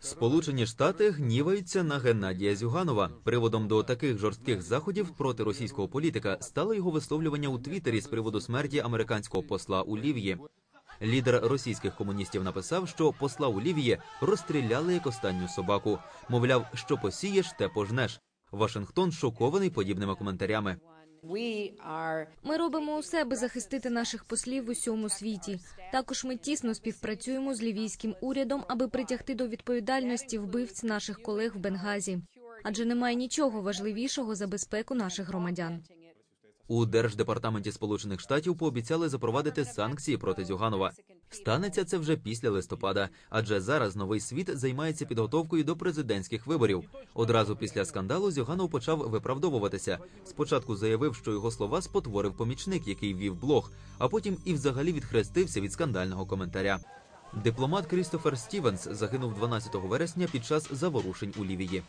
Сполучені Штати гніваються на Геннадія Зюганова. Приводом до таких жорстких заходів проти російського політика стало його висловлювання у Твіттері з приводу смерті американського посла у Лівії. Лідер російських комуністів написав, що посла у Лівії розстріляли як останню собаку. Мовляв, що посієш, те пожнеш. Вашингтон шокований подібними коментарями. We Ми робимо усе, аби захистити наших послів в усьому світі. Також ми тісно співпрацюємо з лівійським урядом, аби притягти до відповідальності вбивць наших колег в Бенгазі. Адже немає нічого важливішого за безпеку наших громадян. У держдепартаменті Сполучених Штатів пообіцяли запровадити санкції проти Зюганова. Станеться це вже після листопада, адже зараз новий світ займається підготовкою до президентських виборів. Одразу після скандалу Зюганов почав виправдовуватися. Спочатку заявив, що його слова спотворив помічник, який вів блог, а потім і взагалі відхрестився від скандального коментаря. Дипломат Крістофер Стівенс загинув 12 вересня під час заворушень у Лівії.